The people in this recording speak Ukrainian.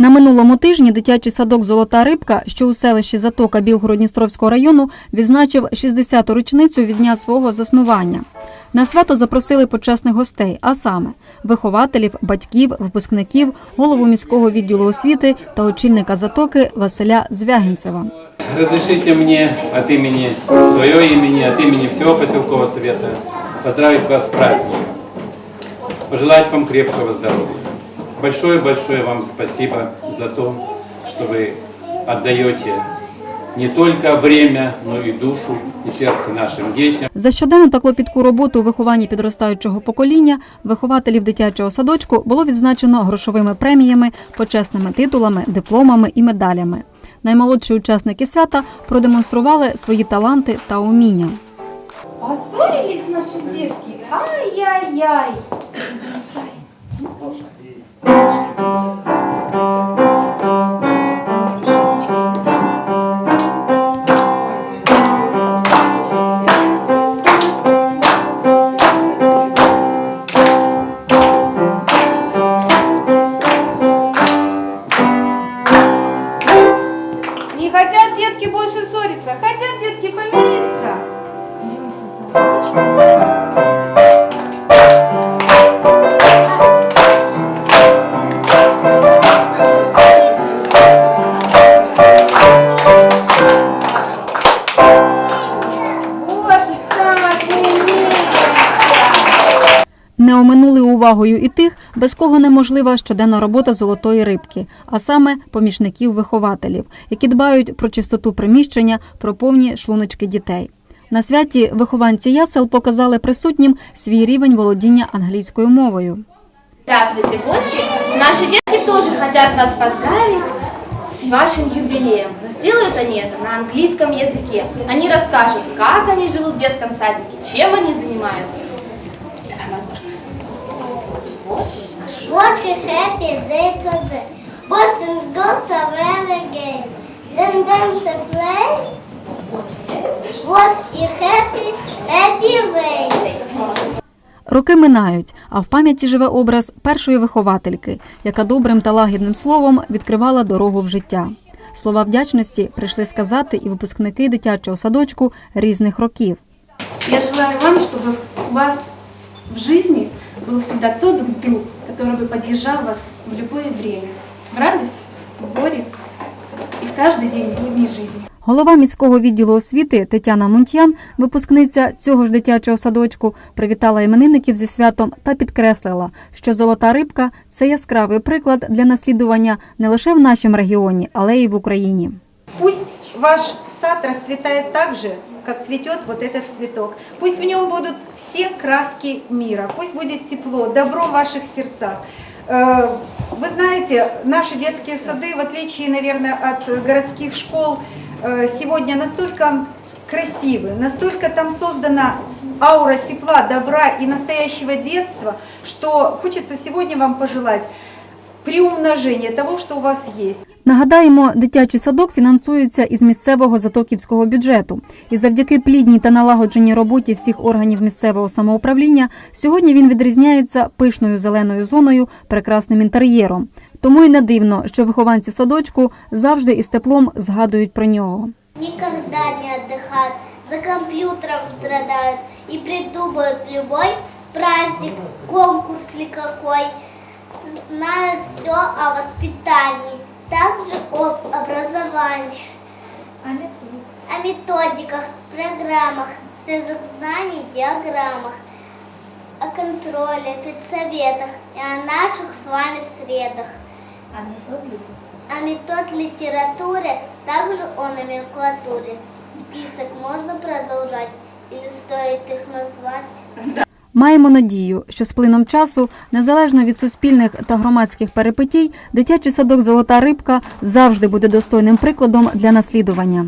На минулому тижні дитячий садок Золота рибка, що у селищі Затока Білгород-Дністровського району, відзначив 60-ту річницю від дня свого заснування. На свято запросили почесних гостей, а саме вихователів, батьків, випускників, голову міського відділу освіти та очільника затоки Василя Звягінцева. Разрешите мне от имени своего имени, от имени всего поселкового совета поздравить вас с праздником. Пожелать вам крепкого здоровья. Большое-большое вам спасибо за то, что вы отдаете не только время, но и душу и сердце нашим детям. За щоденну та клопітку роботу у вихованні підростаючого покоління вихователів дитячого садочку було відзначено грошовими преміями, почесними титулами, дипломами і медалями. Наймолодші учасники свята продемонстрували свої таланти та уміння. Поссорились наши детки? Ай-яй-яй! Хотят детки больше ссориться, хотят детки помириться. Не оминули увагою і тих, без кого неможлива щоденна робота золотої рибки, а саме помічників вихователів, які дбають про чистоту приміщення, про повні шлуночки дітей. На святі вихованці ясел показали присутнім свій рівень володіння англійською мовою. Здравствуйте, гости! Наши детки тоже хотят вас поздравить с вашим юбилеем. Но сделают они это на английском языке. Они расскажут, как они живут в детском садике, чем они занимаются. What a happy day today. Boys and girls are very gay. Then dance and play. What a happy, happy way. Роки минають, а в пам'яті живе образ першої виховательки, яка добрим та лагідним словом відкривала дорогу в життя. Слова вдячності прийшли сказати і випускники дитячого садочку різних років. Я желаю вам, чтобы у вас в жизни был всегда тот друг, который бы поддержал вас в любое время. В радость, в горе и в каждый день будней жизни. Голова міського відділу освіти Тетяна Мунтян, випускниця цього ж дитячого садочку, привітала іменинників зі святом та підкреслила, що золота рибка це яскравий приклад для наслідування не лише в нашому регіоні, але й в Україні. Ваш сад расцветает так же, как цветет вот этот цветок. Пусть в нем будут все краски мира. Пусть будет тепло, добро в ваших сердцах. Э, Вы знаете, наши детские сады, в отличие, наверное, от городских школ, э, сегодня настолько красивы, настолько там создана аура тепла, добра и настоящего детства, что хочется сегодня вам пожелать приумножения того, что у вас есть. Нагадаємо, дитячий садок фінансується із місцевого затоківського бюджету. І завдяки плідній та налагодженій роботі всіх органів місцевого самоуправління сьогодні він відрізняється пишною зеленою зоною, прекрасним інтер'єром. Тому й не дивно, що вихованці садочку завжди із теплом згадують про нього. Никогда не отдыхают, за компьютером страдают и придумают любой праздник, конкурс ли какой. Знают все о воспитании, также об образовании, о методиках, программах, связок знаний, диаграммах, о контроле, педсоветах и о наших с вами средах. А метод литературы, также о номенклатуре. Список можно продолжать или стоит их назвать? Маємо надію, що з плином часу, незалежно від суспільних та громадських перепитій, дитячий садок Золота рибка завжди буде достойним прикладом для наслідування.